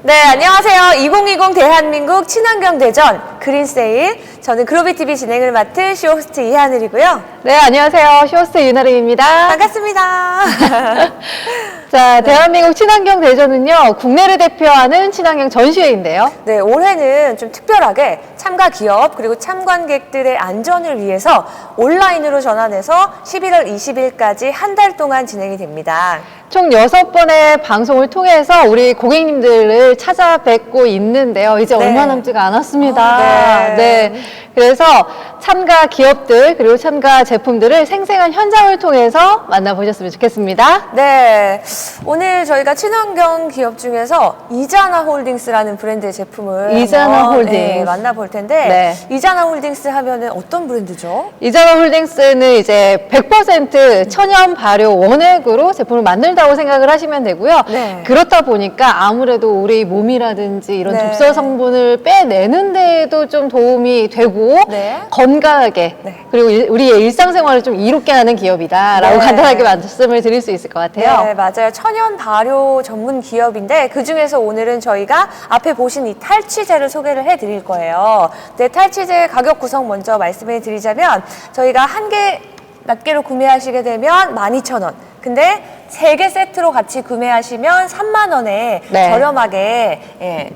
네, 안녕하세요. 2020 대한민국 친환경 대전 그린세일. 저는 그로비TV 진행을 맡은 쇼호스트 이하늘이고요. 네, 안녕하세요. 쇼호스트 윤아름입니다. 반갑습니다. 자, 대한민국 친환경 대전은요, 국내를 대표하는 친환경 전시회인데요. 네, 올해는 좀 특별하게 참가 기업 그리고 참관객들의 안전을 위해서 온라인으로 전환해서 11월 20일까지 한 달 동안 진행이 됩니다. 총 여섯 번의 방송을 통해서 우리 고객님들을 찾아뵙고 있는데요. 이제 네. 얼마 남지가 않았습니다. 아, 네. 그래서 참가 기업들, 그리고 참가 제품들을 생생한 현장을 통해서 만나보셨으면 좋겠습니다. 네, 오늘 저희가 친환경 기업 중에서 이자나 홀딩스라는 브랜드의 제품을 이자나 한번, 홀딩스. 네, 만나볼 텐데 네. 이자나 홀딩스 하면은 어떤 브랜드죠? 이자나 홀딩스는 이제 100% 천연 발효 원액으로 제품을 만들다고 생각을 하시면 되고요. 네. 그렇다 보니까 아무래도 우리 몸이라든지 이런 네. 독소 성분을 빼내는 데에도 좀 도움이 되고 네. 건 강하게 네. 그리고 일- 우리의 일상생활을 좀 이롭게 하는 기업이다라고 네. 간단하게 말씀을 드릴 수 있을 것 같아요. 네, 맞아요. 천연 발효 전문 기업인데 그 중에서 오늘은 저희가 앞에 보신 이 탈취제를 소개를 해드릴 거예요. 네, 탈취제 가격 구성 먼저 말씀해 드리자면 저희가 한 개 낱개로 구매하시게 되면 12,000원. 근데 세 개 세트로 같이 구매하시면 3만 원에 네. 저렴하게 예,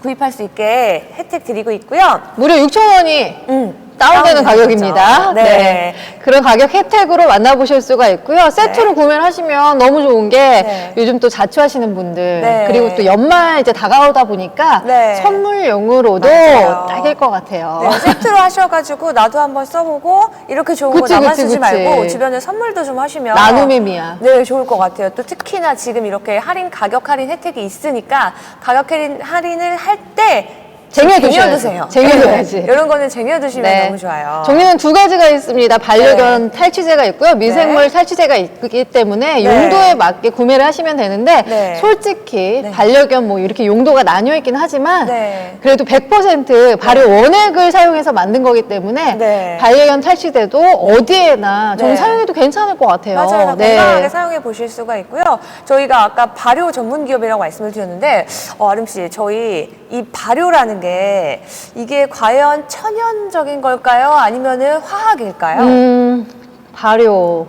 구입할 수 있게 혜택 드리고 있고요. 무려 6천 원이 음, 다운되는 가격입니다. 거죠. 네. 그런 가격 혜택으로 만나보실 수가 있고요. 세트로 구매를 하시면 너무 좋은 게 네. 요즘 또 자취하시는 분들 네. 그리고 또 연말 이제 다가오다 보니까 네. 선물용으로도 맞아요. 딱일 것 같아요. 네, 세트로 하셔가지고 나도 한번 써보고 이렇게 좋은 그치, 거 나만 그치, 쓰지 그치. 말고 주변에 선물도 좀 하시면 나눔의 미야. 네 좋을 것 같아요. 또 특히나 지금 이렇게 할인 가격 할인 혜택이 있으니까 가격 할인 할인을 할 때 쟁여두셔야지. 쟁여둬야지. 이런 거는 쟁여두시면 너무 좋아요. 종류는 두 가지가 있습니다. 반려견 탈취제가 있고요. 미생물 네. 탈취제가 있기 때문에 네. 용도에 맞게 구매를 하시면 되는데 네. 솔직히 네. 반려견 뭐 이렇게 용도가 나뉘어 있긴 하지만 네. 그래도 100% 발효 원액을 사용해서 만든 거기 때문에 네. 반려견 탈취제도 어디에나 저는 네. 사용해도 괜찮을 것 같아요. 맞아요. 네. 건강하게 사용해 보실 수가 있고요. 저희가 아까 발효 전문 기업이라고 말씀을 드렸는데, 어, 아름 씨, 저희 이 발효라는 게 이게 과연 천연적인 걸까요? 아니면은 화학일까요? 음, 발효.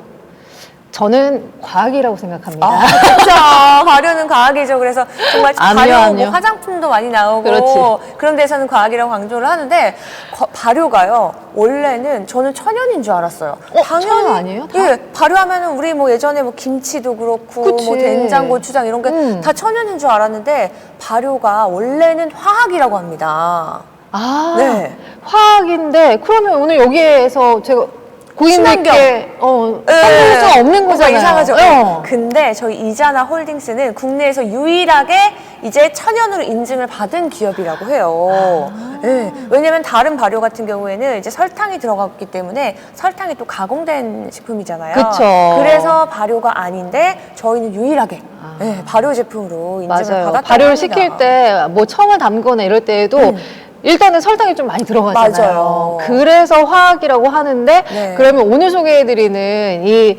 저는 과학이라고 생각합니다. 아, 그렇죠. 발효는 과학이죠. 그래서 정말 아니요, 발효 아니요. 뭐 화장품도 많이 나오고 그렇지. 그런 데서는 과학이라고 강조를 하는데 과- 발효가요. 원래는 저는 천연인 줄 알았어요. 어, 천연 아니에요? 다? 예, 발효하면은 우리 뭐 예전에 뭐 김치도 그렇고 그치. 뭐 된장, 고추장 이런 게다 음. 천연인 줄 알았는데 발효가 원래는 화학이라고 합니다. 아, 네. 화학인데 그러면 오늘 여기에서 제가 고객님께 어, 선물할 수가 없는 뭔가 거잖아요. 이상하죠. 어. 네. 근데 저희 이자나 홀딩스는 국내에서 유일하게 이제 천연으로 인증을 받은 기업이라고 해요. 아. 네. 왜냐면 다른 발효 같은 경우에는 이제 설탕이 들어갔기 때문에 설탕이 또 가공된 식품이잖아요. 그쵸. 그래서 발효가 아닌데 저희는 유일하게 네, 발효 제품으로 인증을 맞아요. 받았다고 발효를. 시킬 때 뭐 청을 담거나 이럴 때에도 일단은 설탕이 좀 많이 들어가잖아요. 맞아요. 그래서 화학이라고 하는데 네. 그러면 오늘 소개해드리는 이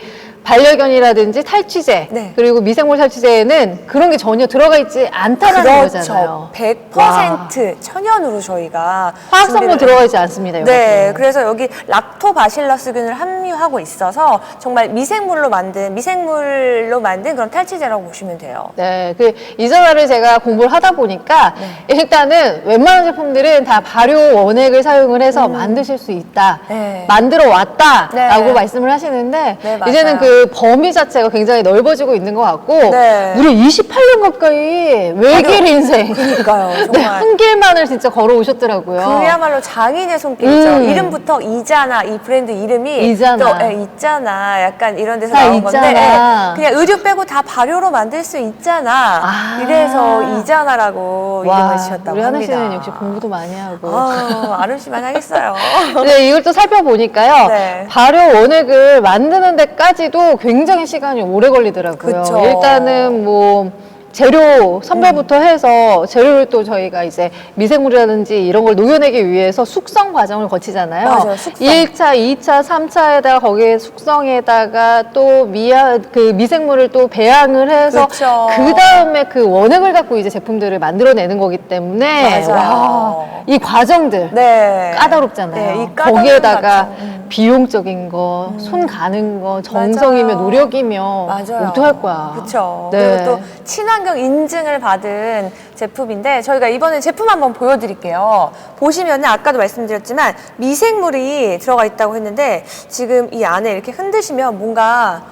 반려견이라든지 탈취제 네. 그리고 미생물 탈취제에는 그런 게 전혀 들어가 있지 않다는 거잖아요. 그렇죠. 100% 천연으로 저희가 화학 성분 준비를 들어가 있지 않습니다. 네, 그래서 여기 락토바실러스균을 함유하고 있어서 정말 미생물로 만든 미생물로 만든 그런 탈취제라고 보시면 돼요. 네, 그 이전화를 제가 공부를 하다 보니까 네. 일단은 웬만한 제품들은 다 발효 원액을 사용을 해서 만드실 수 있다, 음. 네. 만들어 왔다라고 네. 말씀을 하시는데 네, 맞아요. 이제는 그 범위 자체가 굉장히 넓어지고 있는 것 같고 네. 무려 28년 가까이 외길 인생, 그러니까요, 네, 정말. 한 길만을 진짜 걸어오셨더라고요. 그야말로 장인의 손길이죠. 음. 이름부터 이자나 이 브랜드 이름이 이자나. 또 예, 있잖아. 약간 이런 데서 다 나온 건데 있잖아. 예, 그냥 의류 빼고 다 발효로 만들 수 있잖아. 아. 이래서 이자나라고 이름을 와, 지었다고 우리 하늘 합니다. 씨는 역시 공부도 많이 하고. 아, 아름 씨만 하겠어요. 네, 이걸 또 살펴보니까요. 네. 발효 원액을 만드는 데까지도 굉장히 시간이 오래 걸리더라고요. 그쵸. 일단은 뭐 재료 선별부터 해서 재료를 또 저희가 이제 미생물이라든지 이런 걸 녹여내기 위해서 숙성 과정을 거치잖아요. 맞아요, 숙성. 1차, 2차, 3차에다가 거기에 숙성에다가 또 미야 그 미생물을 또 배양을 해서 그쵸. 그 다음에 그 원액을 갖고 이제 제품들을 만들어내는 거기 때문에 맞아요. 와, 이 과정들 네. 까다롭잖아요. 네, 이 까다로운 거기에다가 과정. 음. 비용적인 거, 손 가는 거, 정성이며 맞아요. 노력이며 맞아요. 어떡할 거야. 그렇죠. 네. 그리고 또 친환경 인증을 받은 제품인데 저희가 이번에 제품 한번 보여드릴게요. 보시면 아까도 말씀드렸지만 미생물이 들어가 있다고 했는데 지금 이 안에 이렇게 흔드시면 뭔가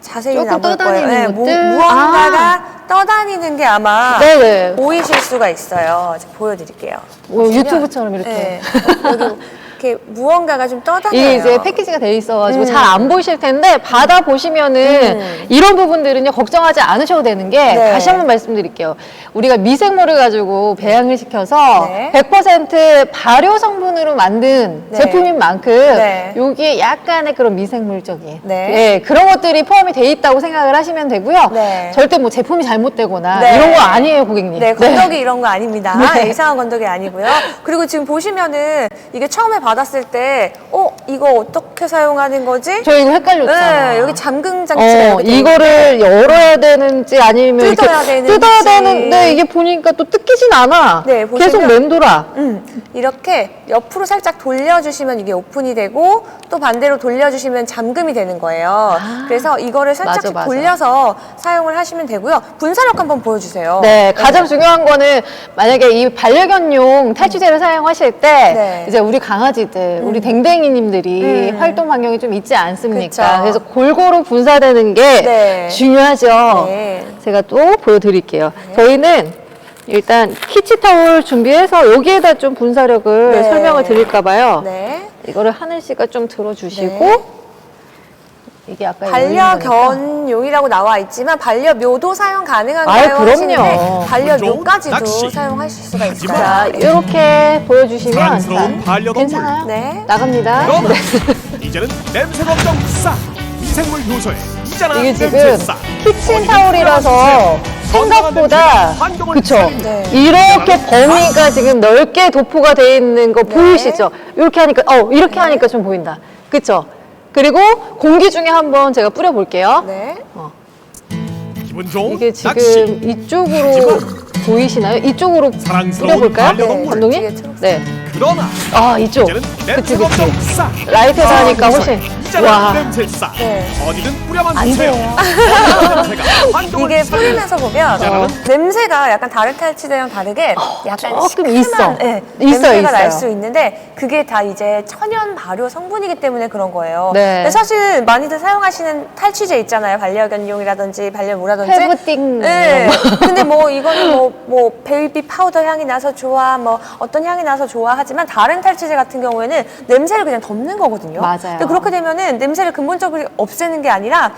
자세히 조금 나볼 거예요. 떠다니는 뭐- 것들? 무언가가 떠다니는 게 아마 네네. 보이실 수가 있어요. 제가 보여드릴게요. 뭐 보시면, 유튜브처럼 이렇게. 네. 여기 이렇게 무언가가 좀 떠다녀요. 이게 이제 패키지가 돼 있어가지고 음. 잘 안 보이실 텐데 받아 보시면은 음. 이런 부분들은요 걱정하지 않으셔도 되는 게 네. 다시 한번 말씀드릴게요. 우리가 미생물을 가지고 배양을 시켜서 네. 100% 발효 성분으로 만든 네. 제품인 만큼 네. 여기에 약간의 그런 미생물적인 네. 예, 그런 것들이 포함이 돼 있다고 생각을 하시면 되고요. 네. 절대 뭐 제품이 잘못되거나 네. 이런 거 아니에요, 고객님. 네, 건더기 이런 거 아닙니다. 네. 이상한 건더기 아니고요. 그리고 지금 보시면은 이게 처음에 받았을 때, 어, 이거 어떻게 사용하는 거지? 저 이거 헷갈렸잖아. 네, 여기 잠금 장치가 어, 돼 이거를 열어야 되는지 아니면 뜯어야 이렇게 되는지. 뜯어야 되는데 이게 보니까 또 뜯기진 않아. 네, 보시면- 계속 맴돌아. 음, 이렇게 옆으로 살짝 돌려주시면 이게 오픈이 되고 또 반대로 돌려주시면 잠금이 되는 거예요. 그래서 이거를 살짝 맞아, 맞아. 돌려서 사용을 하시면 되고요. 분사력 한번 보여주세요. 네, 가장 중요한 거는 만약에 이 반려견용 탈취제를 사용하실 때 네. 이제 우리 강아지들, 우리 댕댕이님들이 음. 활동 반경이 좀 있지 않습니까? 그쵸. 그래서 골고루 분사되는 게 네. 중요하죠. 네. 제가 또 보여드릴게요. 저희는 일단 키치타올 준비해서 여기에다 좀 분사력을 네. 설명을 드릴까 봐요. 네. 이거를 하늘 씨가 좀 들어주시고 네. 이게 아까. 반려견용이라고 나와 있지만 반려묘도 사용 가능한가요? 아이, 그럼요. 하시는데 반려묘까지도 낚시. 사용하실 수가 있어요. 자, 이렇게 보여주시면 사랑스러운 자, 반려동물. 괜찮아요? 네. 나갑니다. 그럼 이제는 냄새 걱정 싸 미생물 요소에 이자나 이게 지금 냄새 키친 타올이라서 생각보다 그쵸 네. 이렇게 범위가 지금 넓게 도포가 돼 있는 거 보이시죠? 이렇게 하니까 어 이렇게 하니까 좀 보인다. 그쵸? 그리고 공기 중에 한번 제가 뿌려볼게요. 네. 기분 좋은 이게 지금 낚시 이쪽으로 보이시나요? 이쪽으로 사랑스러운 뿌려볼까요? 반려동물. 감독님? 뒤에. 네. 그러나 아 이쪽. 이제는 그치 그치. 걱정 라이트에서 하니까 훨씬 와. 냄새 싸 네. 어디든 뿌려만 안 주세요 돼요. 냄새가 환경을 이게. 뿌리면서 보면 어. 냄새가 약간 다른 탈취제랑 다르게 약간 조금 시큼한 있어. 네, 있어요, 냄새가 날 있어요. 수 있는데 그게 다 이제 천연 발효 성분이기 때문에 그런 거예요. 네. 근데 사실 많이들 사용하시는 탈취제 있잖아요. 반려견용이라든지 반려묘라든지. 페브띵 네. 이런 거. 근데 뭐 이거는 뭐, 뭐 베이비 파우더 향이 나서 좋아, 뭐 어떤 향이 나서 좋아 하지만 다른 탈취제 같은 경우에는 냄새를 그냥 덮는 거거든요. 맞아요. 근데 그렇게 되면은 냄새를 근본적으로 없애는 게 아니라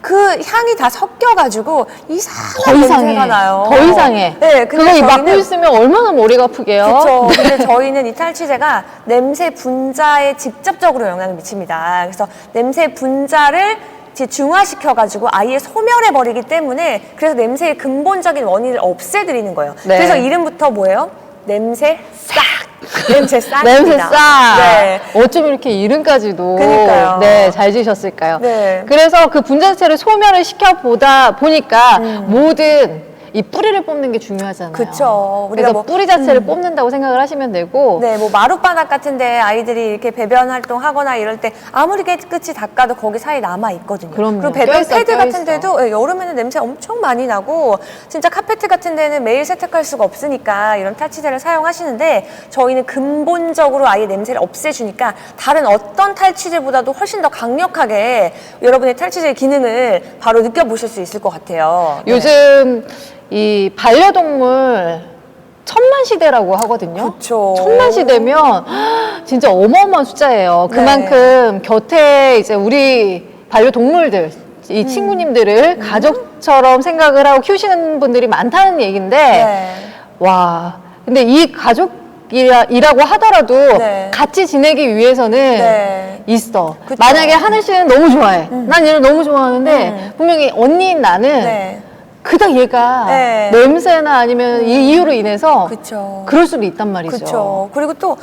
그 향이 다 섞여가지고 더 이상한 이상해. 냄새가 나요. 더 이상해. 네, 그거 근데 이 맡고 저희는 있으면 얼마나 머리가 아프게요. 그렇죠. 근데 저희는 이 탈취제가 냄새 분자에 직접적으로 영향을 미칩니다. 그래서 냄새 분자를 이제 중화시켜가지고 아예 소멸해버리기 때문에 그래서 냄새의 근본적인 원인을 없애드리는 거예요. 네. 그래서 이름부터 뭐예요? 냄새 싹! 냄새 싹입니다. 냄새 싸. 네. 어쩜 이렇게 이름까지도 그니까요. 네, 잘 지으셨을까요? 네. 그래서 그 분자체를 소멸을 시켜 보다 보니까 음. 모든 이 뿌리를 뽑는 게 중요하잖아요. 그쵸. 우리가 그래서 뭐- 뿌리 자체를 뽑는다고 생각을 하시면 되고 네, 뭐 마룻바닥 같은데 아이들이 이렇게 배변 활동하거나 이럴 때 아무리 깨끗이 닦아도 거기 사이 남아 있거든요. 그럼요. 리고 배변 껴있어, 패드 껴있어. 같은 데도 예, 여름에는 냄새 엄청 많이 나고 진짜 카페트 같은 데는 매일 세탁할 수가 없으니까 이런 탈취제를 사용하시는데 저희는 근본적으로 아예 냄새를 없애주니까 다른 어떤 탈취제보다도 훨씬 더 강력하게 여러분의 탈취제의 기능을 바로 느껴보실 수 있을 것 같아요. 네. 요즘 이 반려동물 천만 시대라고 하거든요. 그쵸. 천만 시대면 진짜 어마어마한 숫자예요. 네. 그만큼 곁에 이제 우리 반려동물들 음. 이 친구님들을 가족처럼 생각을 하고 키우시는 분들이 많다는 얘기인데 네. 와 근데 이 가족이라고 하더라도 네. 같이 지내기 위해서는 네. 있어. 그쵸. 만약에 하늘 씨는 너무 좋아해. 난 얘를 너무 좋아하는데 음. 분명히 언니인 나는 네. 그다 얘가 네. 냄새나 아니면 이 이유로 인해서 그쵸. 그럴 수도 있단 말이죠. 그렇죠. 그리고 또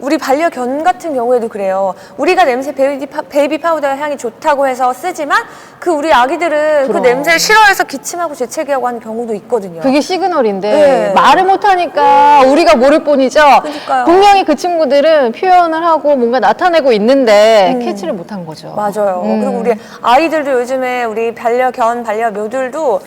우리 반려견 같은 경우에도 그래요. 우리가 냄새 베이비, 파, 베이비 파우더 향이 좋다고 해서 쓰지만 그 우리 아기들은 그 그럼. 냄새를 싫어해서 기침하고 재채기하고 하는 경우도 있거든요. 그게 시그널인데 네. 말을 못하니까 우리가 모를 뿐이죠. 그러니까요. 분명히 그 친구들은 표현을 하고 뭔가 나타내고 있는데 캐치를 못한 거죠. 음. 맞아요. 음. 그리고 우리 아이들도 요즘에 우리 반려견, 반려묘들도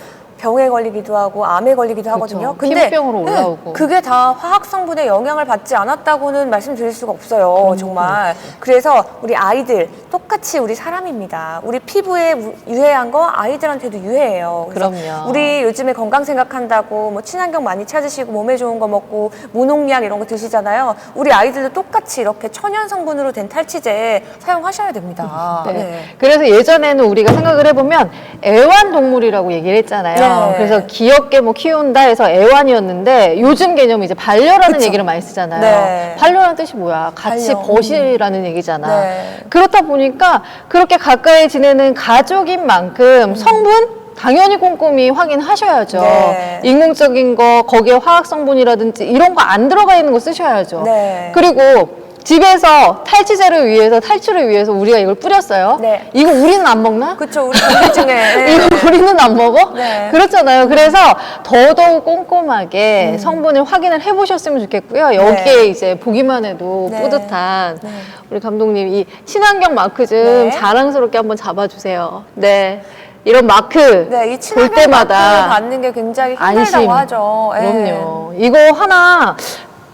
병에 걸리기도 하고 암에 걸리기도 하거든요. 그쵸. 피부병으로 올라오고. 그게 다 화학 성분의 영향을 받지 않았다고는 말씀드릴 수가 없어요. 정말. 그래서 우리 아이들 똑같이 우리 사람입니다. 우리 피부에 우- 유해한 거 아이들한테도 유해해요. 그래서 그럼요. 우리 요즘에 건강 생각한다고 뭐 친환경 많이 찾으시고 몸에 좋은 거 먹고 무농약 이런 거 드시잖아요. 우리 아이들도 똑같이 이렇게 천연 성분으로 된 탈취제 사용하셔야 됩니다. 네. 그래서 예전에는 우리가 생각을 해보면 애완동물이라고 얘기를 했잖아요. 네. 그래서 귀엽게 뭐 키운다 해서 애완이었는데 요즘 개념이 이제 반려라는 그쵸. 얘기를 많이 쓰잖아요. 네. 반려라는 뜻이 뭐야? 같이 반려. 버시라는 얘기잖아. 네. 그렇다 보니까 그렇게 가까이 지내는 가족인 만큼 성분? 당연히 꼼꼼히 확인하셔야죠. 네. 인공적인 거, 거기에 화학 성분이라든지 이런 거 안 들어가 있는 거 쓰셔야죠. 네. 그리고 집에서 탈취제를 위해서 탈취를 위해서 우리가 이걸 뿌렸어요. 네. 이거 우리는 안 먹나? 그쵸. 우리 분들 중에. 네. 이거 우리는 안 먹어? 네. 그렇잖아요. 그래서 더더욱 꼼꼼하게 음. 성분을 확인을 해보셨으면 좋겠고요. 여기에 네. 이제 보기만 해도 네. 뿌듯한 네. 우리 감독님 이 친환경 마크 좀 네. 자랑스럽게 한번 잡아주세요. 네. 이런 마크 네, 이볼 친환경 마크를 때마다 받는 게 굉장히 힘들다고 안심. 하죠. 예. 그럼요. 이거 하나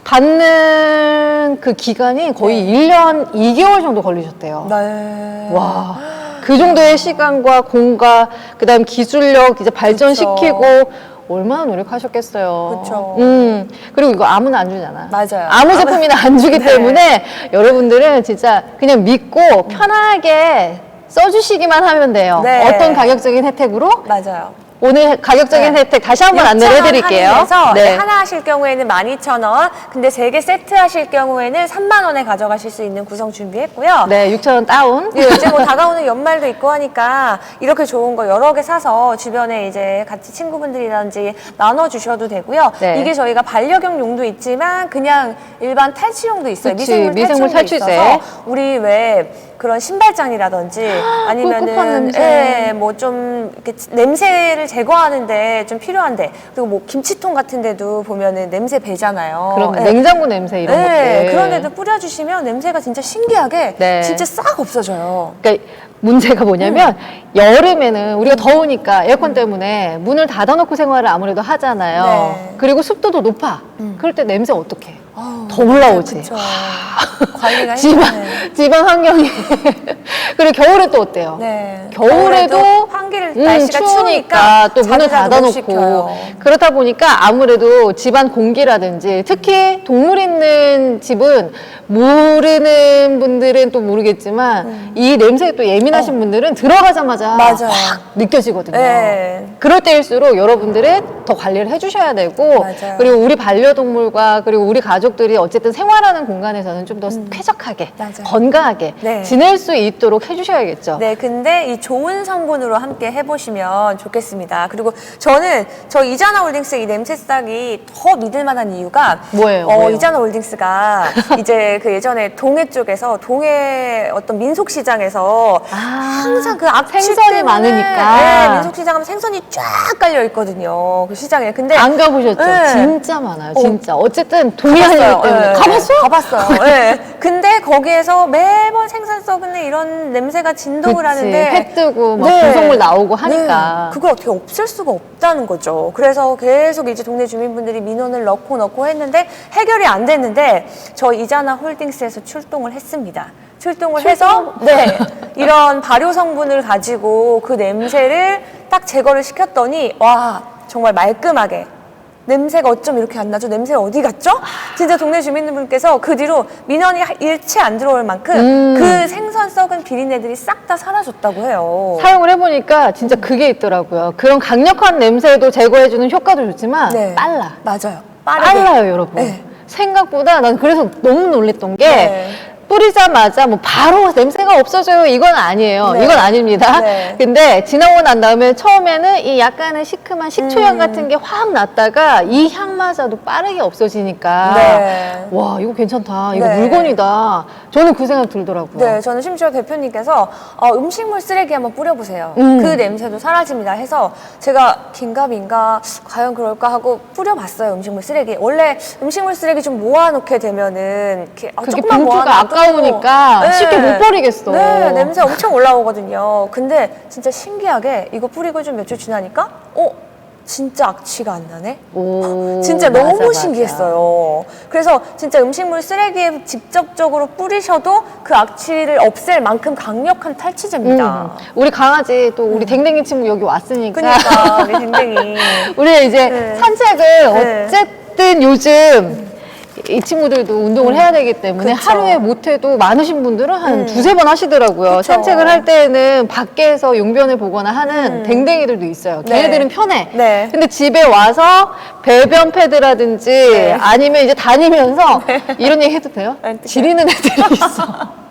받는 그 기간이 거의 네. 일 1년 2개월 정도 걸리셨대요. 네. 와. 그 정도의 시간과 공과 그다음 기술력 이제 발전시키고 얼마나 노력하셨겠어요. 그쵸. 음. 그리고 이거 아무나 안 주잖아. 맞아요. 아무 제품이나 안 주기 네. 때문에 여러분들은 진짜 그냥 믿고 편하게 써주시기만 하면 돼요. 네. 어떤 가격적인 혜택으로? 맞아요. 오늘 가격적인 네. 혜택 다시 한번 안내를 6,000원 해드릴게요. 할인해서 네. 하나 하실 경우에는 12,000원, 근데 세 개 세트 하실 경우에는 3만 원에 가져가실 수 있는 구성 준비했고요. 네, 6,000원 다운. 예, 이제 뭐 다가오는 연말도 있고 하니까 이렇게 좋은 거 여러 개 사서 주변에 이제 같이 친구분들이라든지 나눠 주셔도 되고요. 네. 이게 저희가 반려견용도 있지만 그냥 일반 탈취용도 있어요. 그치, 미생물, 미생물 탈취제. 있어서 우리 왜 그런 신발장이라든지 아니면은 냄새. 예, 뭐 좀 냄새를 제거하는데 좀 필요한데 그리고 뭐 김치통 같은 데도 보면은 냄새 배잖아요. 그럼 예. 냉장고 냄새 이런 네, 것들. 그런 데도 뿌려주시면 냄새가 진짜 신기하게 네. 진짜 싹 없어져요. 그러니까 문제가 뭐냐면 여름에는 우리가 더우니까 에어컨 때문에 문을 닫아놓고 생활을 아무래도 하잖아요. 네. 그리고 습도도 높아. 그럴 때 냄새 어떡해? 더 올라오지. 그쵸. 관리가 집안. 집안 환경이 그리고 겨울에 또 어때요? 네. 겨울에도 환기를 음, 날씨가 추우니까 또 문을 닫아놓고 시켜요. 그렇다 보니까 아무래도 집안 공기라든지 특히 동물 있는 집은 모르는 분들은 또 모르겠지만 이 냄새에 또 예민하신 분들은 들어가자마자 음. 맞아요. 확 느껴지거든요. 네. 그럴 때일수록 여러분들은 더 관리를 해주셔야 되고 맞아요. 그리고 우리 반려동물과 그리고 우리 가족 들이 어쨌든 생활하는 공간에서는 좀 더 쾌적하게 음. 맞아요. 건강하게 네. 지낼 수 있도록 해주셔야겠죠. 네, 근데 이 좋은 성분으로 함께 해보시면 좋겠습니다. 그리고 저는 저 이자나 홀딩스 이 냄새 싹이 더 믿을 만한 이유가 뭐예요, 어, 뭐예요? 이자나 홀딩스가 이제 그 예전에 동해 쪽에서 동해 어떤 민속 시장에서 아, 항상 그 악취 생선이 때문에 많으니까. 네, 민속 시장 하면 생선이 쫙 깔려 있거든요. 그 시장에. 근데 안 가보셨죠? 네. 진짜 많아요, 어. 진짜. 어쨌든 동의하기 가봤어요. 예, 가봤어? 가봤어요. 예. 근데 거기에서 매번 생선 썩은 이런 냄새가 진동을. 하는데 회 뜨고 막 분송물 나오고 하니까. 네. 그걸 어떻게 없앨 수가 없다는 거죠. 그래서 계속 이제 동네 주민분들이 민원을 넣고 넣고 했는데 해결이 안 됐는데 저 이자나 홀딩스에서 출동을 했습니다. 출동을 해서 네 이런 발효 성분을 가지고 그 냄새를 딱 제거를 시켰더니 와 정말 말끔하게 냄새가 어쩜 이렇게 안 나죠? 냄새 어디 갔죠? 진짜 동네 주민분께서 그 뒤로 민원이 일체 안 들어올 만큼 음. 그 생선 썩은 비린내들이 싹 다 사라졌다고 해요. 사용을 해보니까 진짜 그게 있더라고요. 그런 강력한 냄새도 제거해주는 효과도 좋지만 네. 빨라. 맞아요. 빠르게. 빨라요, 여러분. 네. 생각보다 난 그래서 너무 놀랬던 게 네. 뿌리자마자 뭐 바로 냄새가 없어져요. 이건 아니에요. 네. 이건 아닙니다. 네. 근데 지나고 난 다음에 처음에는 이 약간의 시큼한 식초향 음. 같은 게 확 났다가 이 향마저도 빠르게 없어지니까 네. 와 이거 괜찮다. 이거 네. 물건이다. 저는 그 생각 들더라고요. 네, 저는 심지어 대표님께서 어, 음식물 쓰레기 한번 뿌려보세요. 음. 그 냄새도 사라집니다. 해서 제가 긴가민가 과연 그럴까 하고 뿌려봤어요. 음식물 쓰레기. 원래 음식물 쓰레기 좀 모아놓게 되면은 이렇게 아, 조금만 모아놔도 아까우니까 쉽게 못 버리겠어. 네, 냄새 엄청 올라오거든요. 근데 진짜 신기하게 이거 뿌리고 좀몇주 지나니까 어? 진짜 악취가 안 나네? 오, 진짜 맞아, 너무 맞아. 신기했어요. 그래서 진짜 음식물 쓰레기에 직접적으로 뿌리셔도 그 악취를 없앨 만큼 강력한 탈취제입니다. 음, 우리 강아지 또 우리 댕댕이 친구 여기 왔으니까 그러니까 우리 댕댕이. 우리 이제 네. 산책을 네. 어쨌든 요즘 이 친구들도 운동을 해야 되기 때문에 음. 그쵸. 하루에 못해도 많으신 분들은 한 음. 두세 번 하시더라고요. 그쵸. 산책을 할 때는 밖에서 용변을 보거나 하는 댕댕이들도 있어요. 음. 네. 걔네들은 편해. 네. 근데 집에 와서 배변 패드라든지 네. 아니면 이제 다니면서 이런 얘기 해도 돼요? 네, 어떡해. 지리는 애들이 있어.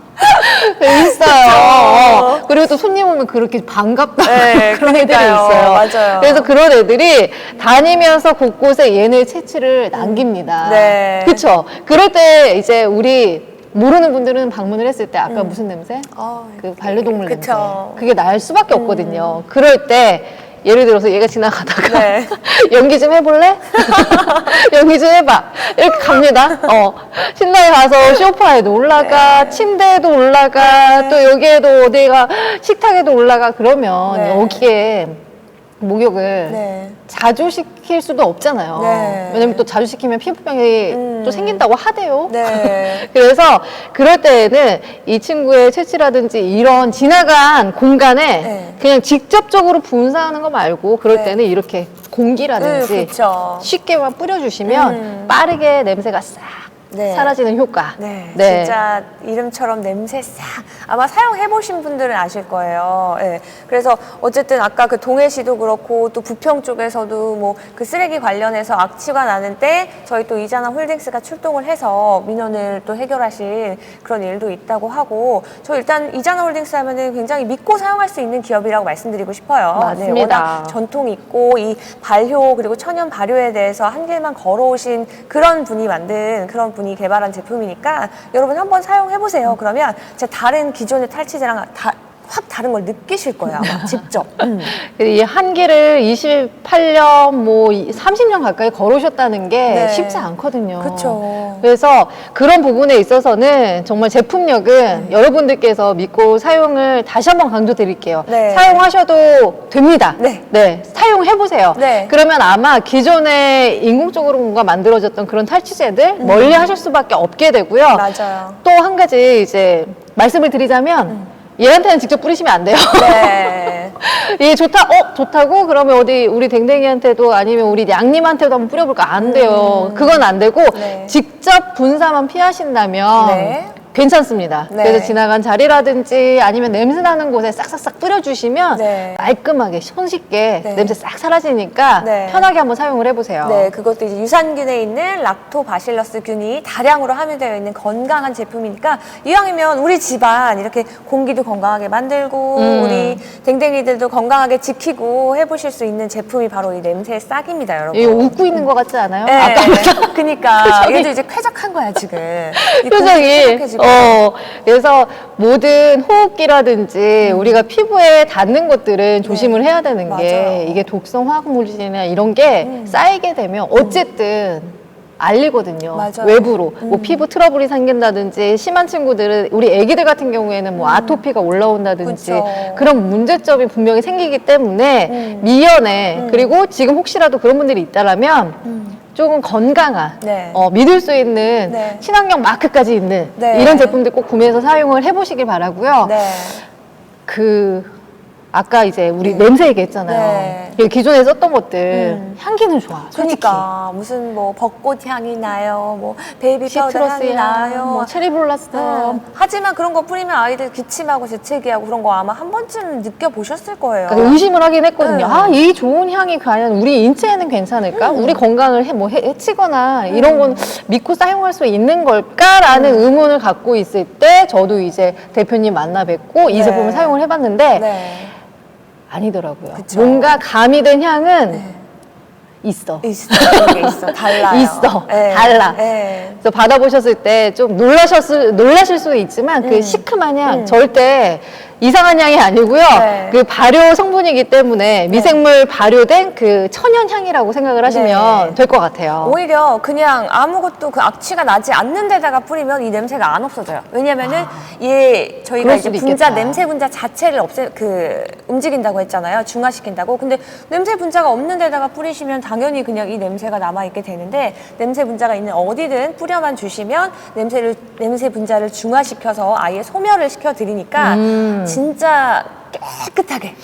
있어요. 그리고 또 손님 오면 그렇게 반갑다. 네, 그런 애들이 그러니까요. 있어요. 맞아요. 그래서 그런 애들이 다니면서 곳곳에 얘네 채취를 남깁니다. 네. 그쵸? 그럴 때 이제 우리 모르는 분들은 방문을 했을 때 아까 무슨 냄새? 아, 그 반려동물 냄새. 그쵸. 음. 그게 날 수밖에 없거든요. 그럴 때 예를 들어서 얘가 지나가다가 네. 연기 좀 해볼래? 연기 좀 해봐. 이렇게 갑니다. 어. 신나게 가서 소파에도 올라가, 네. 침대에도 올라가, 또 여기에도 어디가 식탁에도 올라가. 그러면 네. 여기에 목욕을 네. 자주 시킬 수도 없잖아요. 네. 왜냐면 또 자주 시키면 피부병이 음. 또 생긴다고 하대요. 네. 그래서 그럴 때에는 이 친구의 채취라든지 이런 지나간 공간에 네. 그냥 직접적으로 분사하는 거 말고 그럴 네. 때는 이렇게 공기라든지 네, 그쵸. 쉽게만 뿌려주시면 음. 빠르게 냄새가 싹 네. 사라지는 효과. 네, 진짜 이름처럼 냄새 싹 아마 사용해 보신 분들은 아실 거예요. 예. 그래서 어쨌든 아까 그 동해시도 그렇고 또 부평 쪽에서도 뭐 그 쓰레기 관련해서 악취가 나는 때 저희 또 이자나 홀딩스가 출동을 해서 민원을 또 해결하신 그런 일도 있다고 하고 저 일단 이자나 홀딩스 하면은 굉장히 믿고 사용할 수 있는 기업이라고 말씀드리고 싶어요. 네, 맞습니다. 워낙 전통 있고 이 발효 그리고 천연 발효에 대해서 한 길만 걸어오신 그런 분이 만든 그런 분이 개발한 제품이니까 여러분 한번 사용해 보세요. 그러면 진짜 다른 기존의 탈취제랑 다, 확 다른 걸 느끼실 거예요. 아마 직접. 음. 이 한기를 28년, 뭐 30년 가까이 걸으셨다는 게 네. 쉽지 않거든요. 그쵸. 그래서 그런 부분에 있어서는 정말 제품력은 네. 여러분들께서 믿고 사용을 다시 한번 강조드릴게요. 네. 사용하셔도 됩니다. 네. 사용해보세요. 네. 그러면 아마 기존에 인공적으로 뭔가 만들어졌던 그런 탈취제들 멀리 하실 수밖에 없게 되고요. 음. 맞아요. 또 한 가지 이제 말씀을 드리자면 얘한테는 직접 뿌리시면 안 돼요. 네. 이게 좋다, 어, 좋다고? 그러면 어디 우리 댕댕이한테도 아니면 우리 양님한테도 한번 뿌려볼까? 안 돼요. 그건 안 되고, 음. 네. 직접 분사만 피하신다면 네. 괜찮습니다. 네. 그래서 지나간 자리라든지 아니면 냄새 나는 곳에 싹싹싹 뿌려주시면 네. 깔끔하게, 손쉽게 네. 냄새 싹 사라지니까 네. 편하게 한번 사용을 해보세요. 네, 그것도 이제 유산균에 있는 락토바실러스균이 다량으로 함유되어 있는 건강한 제품이니까 이왕이면 우리 집안 이렇게 공기도 건강하게 만들고 음. 우리 댕댕이들도 건강하게 지키고 해보실 수 있는 제품이 바로 이 냄새 싹입니다, 여러분. 이거 웃고 있는 것 같지 않아요? 네, 아까보다. 그니까 표정이. 얘도 이제 쾌적한 거야 지금. 이 표정이 쾌적해지고. 어 그래서 모든 호흡기라든지 우리가 피부에 닿는 것들은 조심을 해야 되는 게 네. 맞아요. 음. 이게 독성 화학 물질이나 이런 게 쌓이게 되면 어쨌든 알리거든요. 맞아요. 외부로 음. 뭐 피부 트러블이 생긴다든지 심한 친구들은 우리 애기들 같은 경우에는 뭐 아토피가 올라온다든지 음. 그쵸. 그런 문제점이 분명히 생기기 때문에 음. 미연에 그리고 지금 혹시라도 그런 분들이 있다라면 음. 조금 건강한 네. 어, 믿을 수 있는 네. 친환경 마크까지 있는 네. 이런 제품들 꼭 구매해서 사용을 해보시길 바라고요. 네. 그 아까 이제 우리 냄새 얘기했잖아요. 네. 이 기존에 썼던 것들 음. 향기는 좋아. 솔직히. 그러니까 무슨 뭐 벚꽃 향이 나요, 뭐 베이비 파우더 시트러스 향이 향, 나요. 뭐 체리 블라스터. 네. 하지만 그런 거 뿌리면 아이들 기침하고 재채기하고 그런 거 아마 한 번쯤 느껴보셨을 거예요. 그러니까 의심을 하긴 했거든요. 네. 아, 이 좋은 향이 과연 우리 인체에는 괜찮을까? 음. 우리 건강을 해, 뭐 해, 해치거나 이런 건 믿고 사용할 수 있는 걸까라는 음. 의문을 갖고 있을 때 저도 이제 대표님 만나 뵙고 이 네. 제품을 사용을 해봤는데 네. 아니더라고요. 그쵸. 뭔가 가미된 향은 네. 있어. 있어. 게 있어. 달라요. 있어. 네. 달라. 네. 그래서 받아보셨을 때 좀 놀라셨을, 놀라실 수도 있지만 그 음. 시큼한 향 음. 절대 이상한 향이 아니고요. 네. 그 발효 성분이기 때문에 미생물 발효된 그 천연 향이라고 생각을 하시면 네. 될것 같아요. 오히려 그냥 아무것도 그 악취가 나지 않는 데다가 뿌리면 이 냄새가 안 없어져요. 왜냐면은 얘 저희가 그럴 이제 수도 분자 있겠다. 냄새 분자 자체를 없애 그 움직인다고 했잖아요. 중화시킨다고. 근데 냄새 분자가 없는 데다가 뿌리시면 당연히 그냥 이 냄새가 남아 있게 되는데 냄새 분자가 있는 어디든 뿌려만 주시면 냄새를 냄새 분자를 중화시켜서 아예 소멸을 시켜 드리니까 음. 진짜 깨끗하게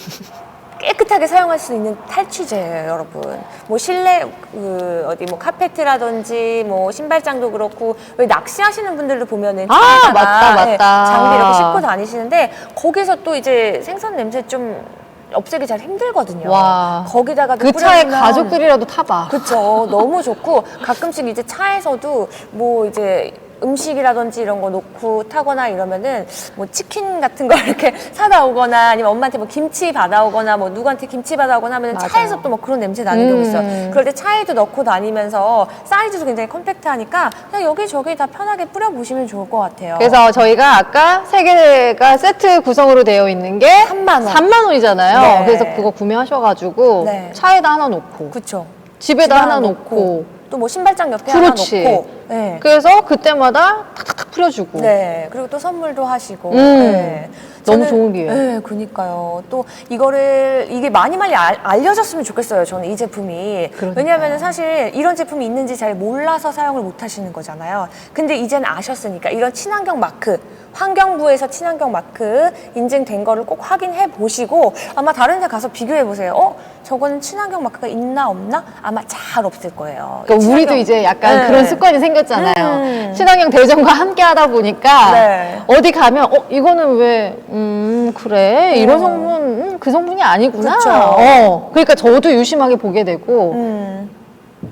깨끗하게 사용할 수 있는 탈취제예요, 여러분. 뭐 실내 그 어디 뭐 카페트라든지 뭐 신발장도 그렇고 왜 낚시하시는 분들도 보면은 아, 차에다가, 맞다, 예, 맞다. 장비 이렇게 싣고 다니시는데 거기서 또 이제 생선 냄새 좀 없애기 잘 힘들거든요. 와. 거기다가 그 차에 가족들이라도 타봐. 그쵸. 너무 좋고 가끔씩 이제 차에서도 뭐 이제 음식이라든지 이런 거 놓고 타거나 이러면은 뭐 치킨 같은 거 이렇게 사다 오거나 아니면 엄마한테 뭐 김치 받아오거나 뭐 누구한테 김치 받아오거나 하면 맞아요. 차에서 또 막 그런 냄새 나는 경우 음. 있어요. 그럴 때 차에도 넣고 다니면서 사이즈도 굉장히 컴팩트하니까 그냥 여기저기 다 편하게 뿌려보시면 좋을 것 같아요. 그래서 저희가 아까 세 개가 세트 구성으로 되어 있는 게 3만 원. 3만 원이잖아요. 네. 그래서 그거 구매하셔가지고 네. 차에다 하나 놓고 그쵸. 집에다 하나 놓고 또 뭐 신발장 옆에 그렇지. 하나 놓고 네. 그래서 그때마다 탁탁탁 뿌려주고 네, 그리고 또 선물도 하시고. 음, 네. 너무 좋은 기회. 네, 그니까요. 또 이거를 이게 많이 많이 알, 알려졌으면 좋겠어요. 저는 이 제품이. 그러니까요. 왜냐하면 사실 이런 제품이 있는지 잘 몰라서 사용을 못 하시는 거잖아요. 근데 이제는 아셨으니까 이런 친환경 마크. 환경부에서 친환경 마크 인증된 거를 꼭 확인해 보시고 아마 다른 데 가서 비교해 보세요. 어? 저거는 친환경 마크가 있나 없나? 아마 잘 없을 거예요. 그러니까 우리도 친환경- 이제 약간 네. 그런 습관이 생겼잖아요. 음. 친환경 대전과 함께 하다 보니까 네. 어디 가면 어 이거는 왜음 그래 이런 어. 성분 음, 그 성분이 아니구나. 그쵸. 어 그러니까 저도 유심하게 보게 되고 음.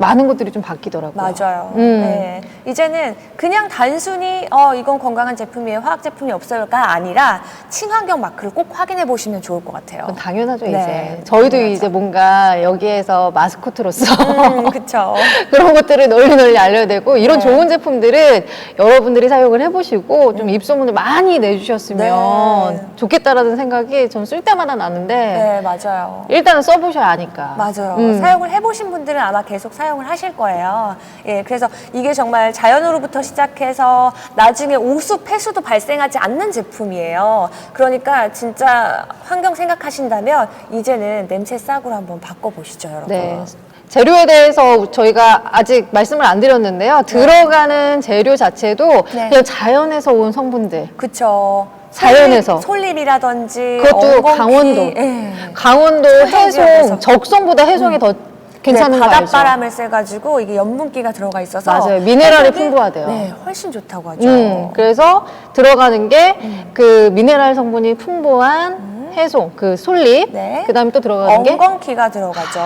많은 것들이 좀 바뀌더라고요. 맞아요. 음. 네. 이제는 그냥 단순히 어 이건 건강한 제품이에요, 화학 제품이 없어요가 아니라 친환경 마크를 꼭 확인해 보시면 좋을 것 같아요. 그건 당연하죠 네, 이제 저희도 당연하죠. 이제 뭔가 여기에서 마스코트로서 음, 그쵸. 그런 것들을 널리 널리 알려야 되고 이런 네. 좋은 제품들은 여러분들이 사용을 해보시고 좀 입소문을 많이 내주셨으면 네. 좋겠다라는 생각이 전 쓸 때마다 나는데 네, 맞아요. 일단은 써보셔야 아니까 맞아요. 음. 사용을 해보신 분들은 아마 계속 사용 을 하실 거예요. 예, 그래서 이게 정말 자연으로부터 시작해서 나중에 오수, 폐수도 발생하지 않는 제품이에요. 그러니까 진짜 환경 생각하신다면 이제는 냄새 싹으로 한번 바꿔보시죠, 여러분. 네. 재료에 대해서 저희가 아직 말씀을 안 드렸는데요. 들어가는 재료 자체도 네. 그냥 자연에서 온 성분들. 그쵸. 자연에서. 솔잎, 이라든지 그것도 강원도. 예. 강원도 지역에서. 해송, 적성보다 해송이 더 괜찮은 네, 거 알죠? 바닷바람을 쐬가지고 이게 염분기가 들어가 있어서 맞아요. 미네랄이 풍부하대요. 네, 훨씬 좋다고 하죠. 음, 그래서 들어가는 게 그 미네랄 성분이 풍부한 해송, 그 솔잎, 음. 네. 그 다음에 또 들어가는 게 엉겅퀴가 들어가죠.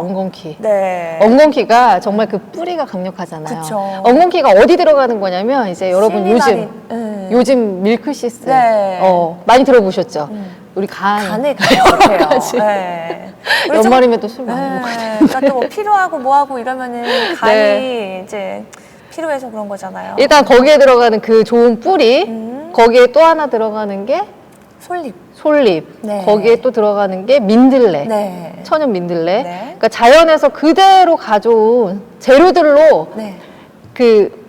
엉겅퀴. 네. 엉겅퀴가 정말 그 뿌리가 강력하잖아요. 그쵸. 엉겅퀴가 어디 들어가는 거냐면 이제 여러분 요즘 실리마린. 음. 요즘 밀크시스 네. 어, 많이 들어보셨죠? 우리 간 간에. 간까지. 네. 좀- 연말이면 또 술 많이 네. 먹어요. 그러니까 또 뭐 피로하고 뭐하고 이러면은 간이 네. 이제 피로해서 그런 거잖아요. 일단 거기에 들어가는 그 좋은 뿌리, 음. 거기에 또 하나 들어가는 게 솔잎. 솔잎, 네. 거기에 또 들어가는 게 민들레. 네. 천연 민들레. 네. 그러니까 자연에서 그대로 가져온 재료들로 네. 그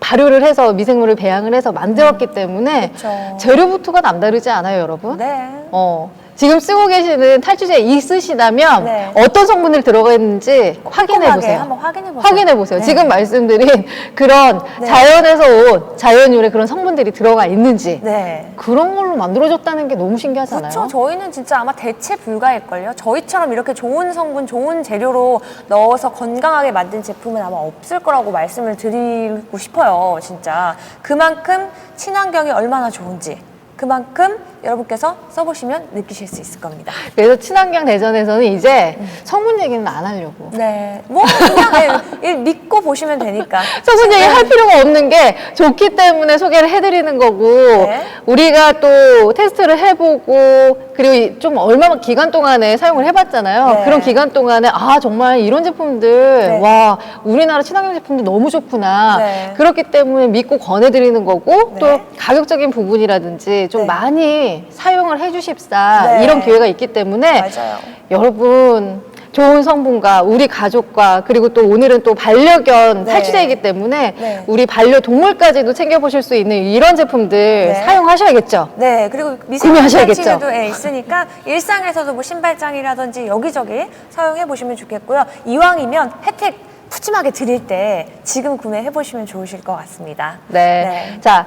발효를 해서 미생물을 배양을 해서 만들었기 때문에 음. 그쵸. 재료부터가 남다르지 않아요, 여러분? 네. 어. 지금 쓰고 계시는 탈취제 있으시다면 네. 어떤 성분들이 들어가 있는지 확인해 보세요. 한번 확인해 보세요. 확인해 보세요. 네. 지금 말씀드린 그런 네. 자연에서 온 자연 유래 그런 성분들이 들어가 있는지 네. 그런 걸로 만들어졌다는 게 너무 신기하잖아요. 그렇죠. 저희는 진짜 아마 대체 불가일걸요. 저희처럼 이렇게 좋은 성분, 좋은 재료로 넣어서 건강하게 만든 제품은 아마 없을 거라고 말씀을 드리고 싶어요. 진짜. 그만큼 친환경이 얼마나 좋은지. 그만큼 여러분께서 써보시면 느끼실 수 있을 겁니다. 그래서 친환경 대전에서는 이제 성분 얘기는 안 하려고. 네. 뭐, 그냥 네, 믿 고 보시면 되니까. 얘기 할 필요가 없는 게 좋기 때문에 소개를 해드리는 거고 네. 우리가 또 테스트를 해보고 그리고 이- 좀 얼마 기간 동안에 사용을 해봤잖아요. 네. 그런 기간 동안에 아 정말 이런 제품들 네. 와 우리나라 친환경 제품들 너무 좋구나. 네. 그렇기 때문에 믿고 권해드리는 거고 네. 또 가격적인 부분이라든지 좀 네. 많이 사용을 해주십사 네. 이런 기회가 있기 때문에 맞아요. 여러분 좋은 성분과 우리 가족과 그리고 또 오늘은 또 반려견 네. 탈취제이기 때문에 네. 우리 반려동물까지도 챙겨보실 수 있는 이런 제품들 네. 사용하셔야겠죠. 네, 그리고 구매하셔야겠죠. 미세먼지도 예, 있으니까 일상에서도 뭐 신발장이라든지 여기저기 사용해 보시면 좋겠고요. 이왕이면 혜택 푸짐하게 드릴 때 지금 구매해 보시면 좋으실 것 같습니다. 네. 자,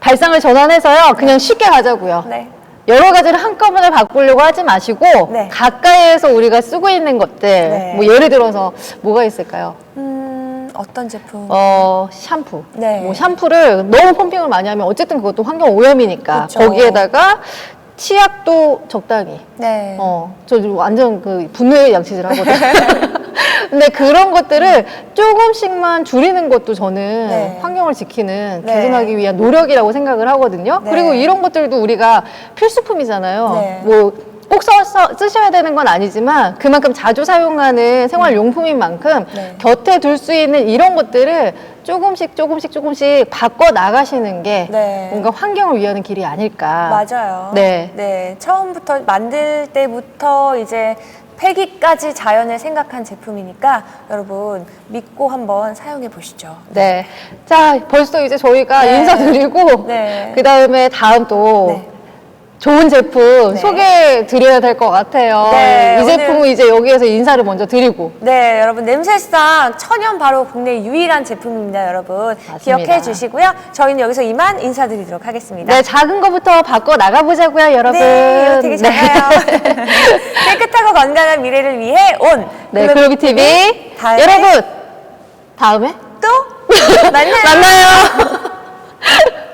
발상을 전환해서요. 그냥 쉽게 가자고요. 네. 여러 가지를 한꺼번에 바꾸려고 하지 마시고 네. 가까이에서 우리가 쓰고 있는 것들 네. 뭐 예를 들어서 뭐가 있을까요? 음, 어떤 제품? 어 샴푸. 네. 뭐 샴푸를 너무 펌핑을 많이 하면 어쨌든 그것도 환경 오염이니까 그쵸. 거기에다가 치약도 적당히. 네. 어, 저 완전 그 분노의 양치질 하거든요. 근데 그런 것들을 조금씩만 줄이는 것도 저는 네. 환경을 지키는, 네. 개선하기 위한 노력이라고 생각을 하거든요. 네. 그리고 이런 것들도 우리가 필수품이잖아요. 네. 뭐, 꼭 써, 써, 쓰셔야 되는 건 아니지만 그만큼 자주 사용하는 생활용품인 만큼 네. 곁에 둘 수 있는 이런 것들을 조금씩 조금씩 조금씩 바꿔 나가시는 게 네. 뭔가 환경을 위하는 길이 아닐까. 맞아요. 네. 네. 처음부터 만들 때부터 이제 폐기까지 자연을 생각한 제품이니까 여러분 믿고 한번 사용해 보시죠. 네. 자, 벌써 이제 저희가 네. 인사드리고, 네. 그 다음에 다음 또 네. 좋은 제품 네. 소개해 드려야 될 것 같아요. 네, 이 오늘- 제품은 이제 여기에서 인사를 먼저 드리고. 네, 여러분 냄새상 천연 바로 국내 유일한 제품입니다, 여러분. 기억해 주시고요. 저희는 여기서 이만 인사드리도록 하겠습니다. 네, 작은 거부터 바꿔 나가보자고요, 여러분. 네, 이거 되게 네. 작아요. 깨끗하고 건강한 미래를 위해 온 네, 글로비 TV. 다음에 여러분, 다음에 또 만나요. 만나요.